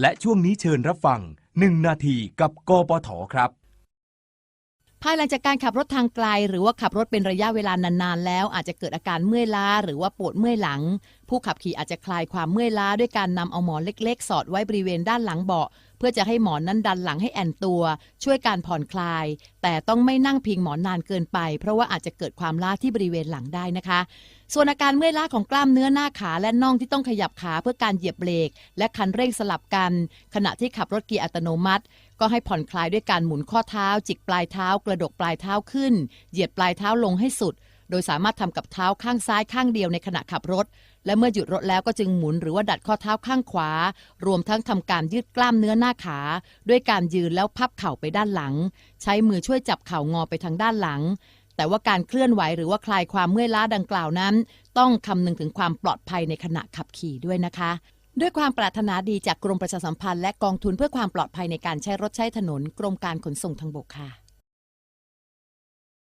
และช่วงนี้เชิญรับฟัง 1 นาทีกับกปทครับ ภายหลังจากการขับรถทางไกล หรือว่าขับรถเป็นระยะเวลานานๆแล้วอาจจะเกิดอาการเมื่อยล้า หรือว่าปวดเมื่อยหลัง ผู้ขับขี่อาจจะคลายความเมื่อยล้าด้วยการนำเอาหมอนเล็กๆ สอดไว้บริเวณด้านหลังเบาะ เพื่อจะให้หมอนนั้นดันหลังให้แอนตัว ช่วยการผ่อนคลาย แต่ต้องไม่นั่งพิงหมอนนานเกินไป เพราะว่าอาจจะเกิดความล้าที่บริเวณหลังได้นะคะ ส่วนอาการเมื่อยล้าของกล้ามเนื้อหน้าขาและน่องที่ต้องขยับขาเพื่อการเหยียบเบรกและคันเร่งสลับกัน ขณะที่ขับรถเกียร์อัตโนมัติก็ให้ผ่อนคลายด้วยการหมุนข้อเท้า จิกปลายเท้ากระดกปลายเท้าขึ้น เหยียดปลายเท้าลงให้สุด โดยสามารถทำกับเท้าข้างซ้ายข้างเดียวในขณะขับรถ และเมื่อหยุดรถแล้วก็จึงหมุนหรือว่าดัดข้อเท้าข้างขวา รวมทั้งทำการยืดกล้ามเนื้อหน้าขา ด้วยการยืนแล้วพับเข่าไปด้านหลัง ใช้มือช่วยจับเข่างอไปทางด้านหลัง แต่ว่าการเคลื่อนไหวหรือว่าคลายความเมื่อยล้าดังกล่าวนั้น ต้องคำนึงถึงความปลอดภัยในขณะขับขี่ด้วยนะคะด้วยความปรารถนาดีจากกรมประชาสัมพันธ์และกองทุนเพื่อความปลอดภัยในการใช้รถใช้ถนนกรมการขนส่งทางบกค่ะ